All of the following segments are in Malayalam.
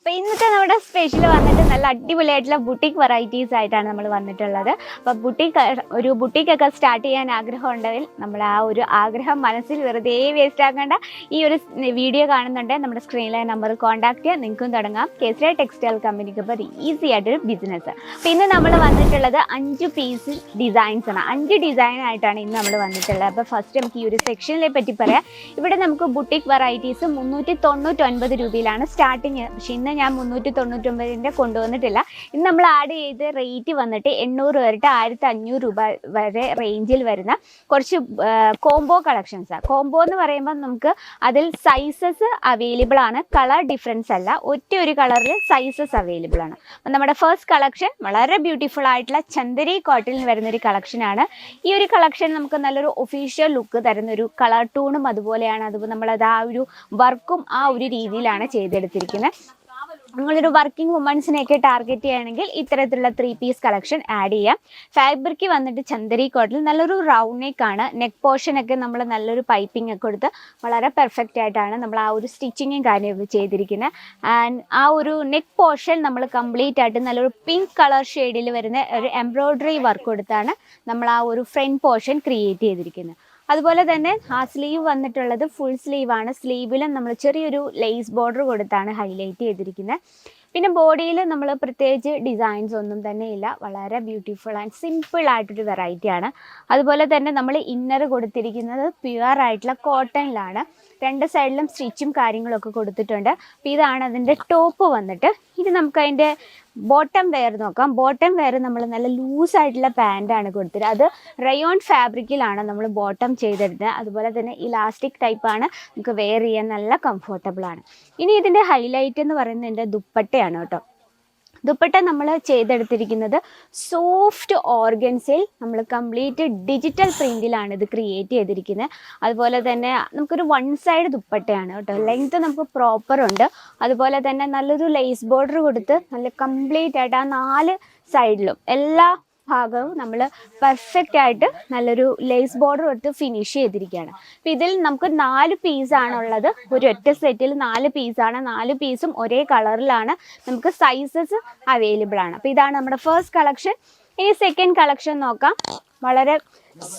അപ്പൊ ഇന്നത്തെ നമ്മുടെ സ്പെഷ്യൽ വന്നിട്ട് നല്ല അടിപൊളിയായിട്ടുള്ള ബുട്ടീക്ക് വെറൈറ്റീസ് ആയിട്ടാണ് നമ്മൾ വന്നിട്ടുള്ളത്. അപ്പൊ ബുട്ടീക്ക് ഒരു ബുട്ടീക്ക് ഒക്കെ സ്റ്റാർട്ട് ചെയ്യാൻ ആഗ്രഹം ഉണ്ടെങ്കിൽ നമ്മൾ ആ ഒരു ആഗ്രഹം മനസ്സിൽ വെറുതെ വേസ്റ്റ് ആക്കേണ്ട. ഈ ഒരു വീഡിയോ കാണുന്നുണ്ടെങ്കിൽ നമ്മുടെ സ്ക്രീനിലെ നമ്പർ കോൺടാക്ട് ചെയ്യാം. നിങ്ങൾക്കും തുടങ്ങാം. കേസരി ടെക്സ്റ്റൈൽ കമ്പനിക്ക് ഇപ്പോൾ ഈസി ആയിട്ടൊരു ബിസിനസ് അപ്പൊ ഇന്ന് നമ്മൾ വന്നിട്ടുള്ളത് അഞ്ച് പീസ് ഡിസൈൻസ് ആണ്. അഞ്ച് ഡിസൈൻ ആയിട്ടാണ് ഇന്ന് നമ്മൾ വന്നിട്ടുള്ളത്. അപ്പോൾ ഫസ്റ്റ് നമുക്ക് ഈ ഒരു സെക്ഷനിലെ പറ്റി പറയാം. ഇവിടെ നമുക്ക് ബുട്ടീക്ക് വെറൈറ്റീസ് മുന്നൂറ്റി തൊണ്ണൂറ്റൊൻപത് രൂപയിലാണ് സ്റ്റാർട്ടിങ് പക്ഷേ ഇന്ന് ഞാൻ മുന്നൂറ്റി തൊണ്ണൂറ്റൊമ്പതിന്റെ കൊണ്ടുവന്നിട്ടില്ല. ഇന്ന് നമ്മൾ ആഡ് ചെയ്ത റേറ്റ് വന്നിട്ട് എണ്ണൂറ് വരട്ട് ആയിരത്തി അഞ്ഞൂറ് രൂപ വരെ റേഞ്ചിൽ വരുന്ന കുറച്ച് കോംബോ കളക്ഷൻസാണ് കോംബോ എന്ന് പറയുമ്പോൾ നമുക്ക് അതിൽ സൈസസ് അവൈലബിൾ ആണ്. കളർ ഡിഫറൻസ് അല്ല. ഒറ്റ ഒരു കളറിൽ സൈസസ് അവൈലബിൾ ആണ്. അപ്പം നമ്മുടെ ഫസ്റ്റ് കളക്ഷൻ വളരെ ബ്യൂട്ടിഫുൾ ആയിട്ടുള്ള ചന്ദരി കോട്ടിൽ വരുന്ന ഒരു കളക്ഷനാണ് ഈ ഒരു കളക്ഷൻ നമുക്ക് നല്ലൊരു ഒഫീഷ്യൽ ലുക്ക് തരുന്ന ഒരു കളർ ടൂണും അതുപോലെയാണ്. അതുപോലെ നമ്മളത് ആ ഒരു വർക്കും ആ ഒരു രീതിയിലാണ് ചെയ്തെടുത്തിരിക്കുന്നത്. നിങ്ങളൊരു വർക്കിംഗ് വുമൻസിനെയൊക്കെ ടാർഗറ്റ് ചെയ്യുകയാണെങ്കിൽ ഇത്തരത്തിലുള്ള ത്രീ പീസ് കളക്ഷൻ ആഡ് ചെയ്യാം. ഫാബ്രിക്ക് വന്നിട്ട് ചന്ദരി കോട്ടിൽ നല്ലൊരു റൗണ്ട് നെക്ക് ആണ്. നെക്ക് പോർഷൻ ഒക്കെ നമ്മൾ നല്ലൊരു പൈപ്പിംഗ് ഒക്കെ കൊടുത്ത് വളരെ പെർഫെക്റ്റ് ആയിട്ടാണ് നമ്മൾ ആ ഒരു സ്റ്റിച്ചിങ്ങും കാര്യമൊക്കെ ചെയ്തിരിക്കുന്നത്. ആൻഡ് ആ ഒരു നെക്ക് പോർഷൻ നമ്മൾ കംപ്ലീറ്റ് ആയിട്ട് നല്ലൊരു പിങ്ക് കളർ ഷെയ്ഡിൽ വരുന്ന ഒരു എംബ്രോയ്ഡറി വർക്ക് കൊടുത്താണ് നമ്മൾ ആ ഒരു ഫ്രണ്ട് പോർഷൻ ക്രിയേറ്റ് ചെയ്തിരിക്കുന്നത്. അതുപോലെ തന്നെ ആ സ്ലീവ് വന്നിട്ടുള്ളത് ഫുൾ സ്ലീവ് ആണ്. സ്ലീവിലും നമ്മൾ ചെറിയൊരു ലേസ് ബോർഡർ കൊടുത്താണ് ഹൈലൈറ്റ് ചെയ്തിരിക്കുന്നത് പിന്നെ ബോഡിയിൽ നമ്മൾ പ്രത്യേകിച്ച് ഡിസൈൻസ് ഒന്നും തന്നെ ഇല്ല. വളരെ ബ്യൂട്ടിഫുൾ ആൻഡ് സിമ്പിൾ ആയിട്ടൊരു വെറൈറ്റി ആണ്. അതുപോലെ തന്നെ നമ്മൾ ഇന്നർ കൊടുത്തിരിക്കുന്നത് പ്യുവർ ആയിട്ടുള്ള കോട്ടണിലാണ് രണ്ട് സൈഡിലും സ്റ്റിച്ചും കാര്യങ്ങളൊക്കെ കൊടുത്തിട്ടുണ്ട്. അപ്പോൾ ഇതാണ് അതിന്റെ ടോപ്പ് വന്നിട്ട്. ഇനി നമുക്ക് അതിന്റെ ബോട്ടം വെയർ നോക്കാം. ബോട്ടം വെയർ നമ്മൾ നല്ല ലൂസ് ആയിട്ടുള്ള പാന്റാണ് കൊടുത്തത്. അത് റയോൺ ഫാബ്രിക്കിലാണ് നമ്മൾ ബോട്ടം ചെയ്തെടുത്തത് അതുപോലെ തന്നെ ഇലാസ്റ്റിക് ടൈപ്പാണ് നമുക്ക് വെയർ ചെയ്യാൻ നല്ല കംഫർട്ടബിൾ ആണ്. ഇനി ഇതിന്റെ ഹൈലൈറ്റ് എന്ന് പറയുന്നത് എന്റെ ദുപ്പട്ടയാണ് കേട്ടോ. ദുപ്പട്ട നമ്മൾ ചെയ്തെടുത്തിരിക്കുന്നത് സോഫ്റ്റ് ഓർഗൻസിൽ നമ്മൾ കംപ്ലീറ്റ് ഡിജിറ്റൽ പ്രിന്റിലാണ് ഇത് ക്രിയേറ്റ് ചെയ്തിരിക്കുന്നത് അതുപോലെ തന്നെ നമുക്കൊരു വൺ സൈഡ് ദുപ്പട്ടയാണ് കേട്ടോ. ലെങ്ത് നമുക്ക് പ്രോപ്പർ ഉണ്ട്. അതുപോലെ തന്നെ നല്ലൊരു ലേസ് ബോർഡർ കൊടുത്ത് നല്ല കംപ്ലീറ്റ് ആയിട്ട് ആ നാല് സൈഡിലും എല്ലാ ഭാഗവും നമ്മൾ പെർഫെക്റ്റ് ആയിട്ട് നല്ലൊരു ലേസ് ബോർഡർ എടുത്ത് ഫിനിഷ് ചെയ്തിരിക്കുകയാണ്. അപ്പോൾ ഇതിൽ നമുക്ക് നാല് പീസാണുള്ളത് ഒരു ഒറ്റ സെറ്റിൽ നാല് പീസാണ് നാല് പീസും ഒരേ കളറിലാണ് നമുക്ക് സൈസസ് അവൈലബിൾ ആണ്. അപ്പോൾ ഇതാണ് നമ്മുടെ ഫസ്റ്റ് കളക്ഷൻ ഇനി സെക്കൻഡ് കളക്ഷൻ നോക്കാം. വളരെ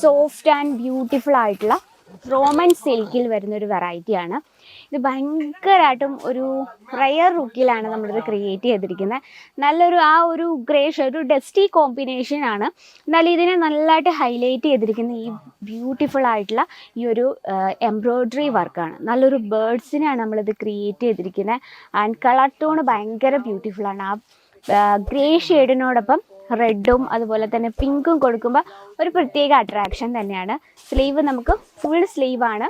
സോഫ്റ്റ് ആൻഡ് ബ്യൂട്ടിഫുൾ ആയിട്ടുള്ള റോമൻ സിൽക്കിൽ വരുന്ന ഒരു വെറൈറ്റിയാണ് ഇത് ഭയങ്കരമായിട്ടും ഒരു റയർ റുക്കിലാണ് നമ്മളിത് ക്രിയേറ്റ് ചെയ്തിരിക്കുന്നത് നല്ലൊരു ആ ഒരു ഗ്രേ ഒരു ഡസ്റ്റി കോമ്പിനേഷൻ ആണ്. എന്നാൽ ഇതിനെ നല്ലതായിട്ട് ഹൈലൈറ്റ് ചെയ്തിരിക്കുന്ന ഈ ബ്യൂട്ടിഫുൾ ആയിട്ടുള്ള ഈ ഒരു എംബ്രോയ്ഡറി വർക്കാണ് നല്ലൊരു ബേർഡ്സിനെയാണ് നമ്മളിത് ക്രിയേറ്റ് ചെയ്തിരിക്കുന്നത് ആൻഡ് കളർ ടോൺ ഭയങ്കര ബ്യൂട്ടിഫുൾ ആണ്. ആ ഗ്രേ ഷെയ്ഡിനോടൊപ്പം റെഡും അതുപോലെ തന്നെ പിങ്കും കൊടുക്കുമ്പോൾ ഒരു പ്രത്യേക അട്രാക്ഷൻ തന്നെയാണ്. സ്ലീവ് നമുക്ക് ഫുൾ സ്ലീവാണ്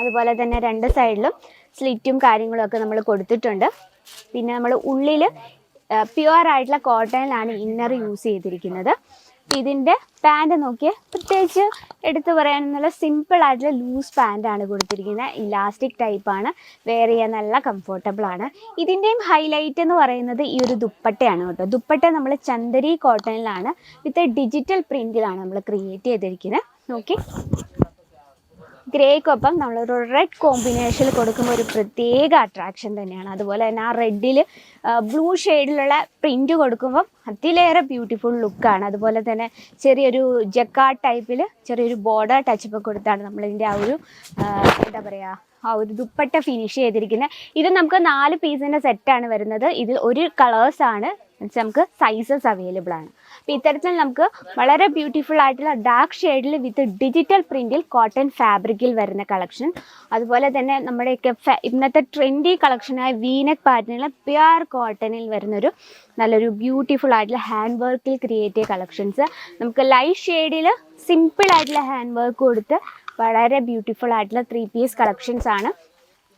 അതുപോലെ തന്നെ രണ്ട് സൈഡിലും സ്ലിറ്റും കാര്യങ്ങളും ഒക്കെ നമ്മൾ കൊടുത്തിട്ടുണ്ട്. പിന്നെ നമ്മൾ ഉള്ളിൽ പ്യുവർ ആയിട്ടുള്ള കോട്ടണിലാണ് ഇന്നർ യൂസ് ചെയ്തിരിക്കുന്നത്. ഇതിന്റെ പാന്റ് നോക്കിയാൽ പ്രത്യേകിച്ച് എടുത്തു പറയാനുള്ള സിമ്പിൾ ആയിട്ടുള്ള ലൂസ് പാന്റാണ് കൊടുത്തിരിക്കുന്നത്. ഇലാസ്റ്റിക് ടൈപ്പാണ് വെയർ ചെയ്യാൻ നല്ല കംഫർട്ടബിൾ ആണ്. ഇതിന്റെയും ഹൈലൈറ്റ് എന്ന് പറയുന്നത് ഈ ഒരു ദുപ്പട്ടയാണ് കേട്ടോ. ദുപ്പട്ട നമ്മൾ ചന്ദരി കോട്ടണിലാണ് വിത്ത് ഡിജിറ്റൽ പ്രിന്റിലാണ് നമ്മൾ ക്രിയേറ്റ് ചെയ്തിരിക്കുന്നത്. നോക്കി ഗ്രേക്കൊപ്പം നമ്മളൊരു റെഡ് കോമ്പിനേഷനിൽ കൊടുക്കുമ്പോൾ ഒരു പ്രത്യേക അട്രാക്ഷൻ തന്നെയാണ്. അതുപോലെ തന്നെ ആ റെഡിൽ ബ്ലൂ ഷെയ്ഡിലുള്ള പ്രിന്റ് കൊടുക്കുമ്പം അതിലേറെ ബ്യൂട്ടിഫുൾ ലുക്കാണ് അതുപോലെ തന്നെ ചെറിയൊരു ജക്കാർഡ് ടൈപ്പിൽ ചെറിയൊരു ബോർഡർ ടച്ചപ്പ് കൊടുത്താണ് നമ്മളിതിന്റെ ആ ഒരു എന്താ പറയുക ആ ഒരു ദുപ്പട്ട ഫിനിഷ് ചെയ്തിരിക്കുന്നത് ഇത് നമുക്ക് നാല് പീസിന്റെ സെറ്റാണ് വരുന്നത്. ഇതിൽ ഒരു കളേഴ്സാണ് നമുക്ക് സൈസസ് അവൈലബിൾ ആണ്. അപ്പോൾ ഇത്തരത്തിൽ നമുക്ക് വളരെ ബ്യൂട്ടിഫുൾ ആയിട്ടുള്ള ഡാർക്ക് ഷെയ്ഡിൽ വിത്ത് ഡിജിറ്റൽ പ്രിന്റിൽ കോട്ടൺ ഫാബ്രിക്കിൽ വരുന്ന കളക്ഷൻ അതുപോലെ തന്നെ നമ്മുടെയൊക്കെ ഇന്നത്തെ ട്രെൻഡി കളക്ഷനായ വീനക് പാറ്റേണിൽ പ്യുർ കോട്ടണിൽ വരുന്നൊരു നല്ലൊരു ബ്യൂട്ടിഫുൾ ആയിട്ടുള്ള ഹാൻഡ് വർക്കിൽ ക്രിയേറ്റ് ചെയ്ത കളക്ഷൻസ് നമുക്ക് ലൈറ്റ് ഷെയ്ഡിൽ സിമ്പിൾ ആയിട്ടുള്ള ഹാൻഡ് വർക്ക് കൊടുത്ത് വളരെ ബ്യൂട്ടിഫുൾ ആയിട്ടുള്ള ത്രീ പീസ് കളക്ഷൻസ് ആണ്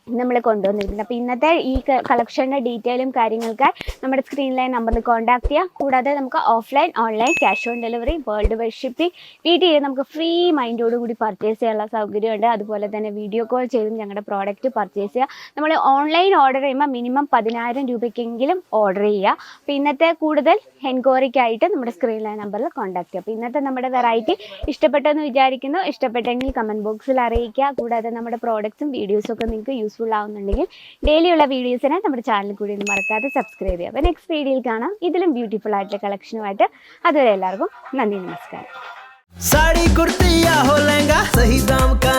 നമ്മൾ കൊണ്ടുവന്നിരിക്കുന്നത് അപ്പോൾ ഇന്നത്തെ ഈ കളക്ഷന്റെ ഡീറ്റെയിലും കാര്യങ്ങൾക്ക് നമ്മുടെ സ്ക്രീനിലെ നമ്പറിൽ കോൺടാക്ട് ചെയ്യാം. കൂടാതെ നമുക്ക് offline online cash on delivery world wide shipping വീട്ടിൽ നമുക്ക് ഫ്രീ മൈൻഡോട് കൂടി പർച്ചേസ് ചെയ്യാനുള്ള സൗകര്യമുണ്ട്. അതുപോലെ തന്നെ വീഡിയോ കോൾ ചെയ്തും ഞങ്ങളുടെ പ്രോഡക്റ്റ് പർച്ചേസ് ചെയ്യുക നമ്മൾ ഓൺലൈൻ ഓർഡർ ചെയ്യുമ്പോൾ മിനിമം പതിനായിരം രൂപയ്ക്കെങ്കിലും ഓർഡർ ചെയ്യുക. അപ്പോൾ ഇന്നത്തെ കൂടുതൽ എൻക്വയറിക്കായിട്ട് നമ്മുടെ സ്ക്രീനിലെ നമ്പറിൽ കോൺടാക്ട് ചെയ്യുക അപ്പോൾ ഇന്നത്തെ നമ്മുടെ വെറൈറ്റി ഇഷ്ടപ്പെട്ടെന്ന് വിചാരിക്കുന്നു. ഇഷ്ടപ്പെട്ടെങ്കിൽ കമന്റ് ബോക്സിൽ അറിയിക്കുക. കൂടാതെ നമ്മുടെ പ്രോഡക്റ്റ്സും വീഡിയോസും ഒക്കെ നിങ്ങൾക്ക് യൂസ് യൂസ്ഫുൾ ആവുന്നുണ്ടെങ്കിൽ ഡെയിലിയുള്ള വീഡിയോസിനെ നമ്മുടെ ചാനൽ കൂടി ഒന്ന് മറക്കാതെ സബ്സ്ക്രൈബ് ചെയ്യുക. അപ്പോൾ നെക്സ്റ്റ് വീഡിയോയിൽ കാണാം. ഇതിലും ബ്യൂട്ടിഫുൾ ആയിട്ടുള്ള കളക്ഷനുമായിട്ട് അതുവരെ എല്ലാവർക്കും നന്ദി നമസ്കാരം. सही दाम का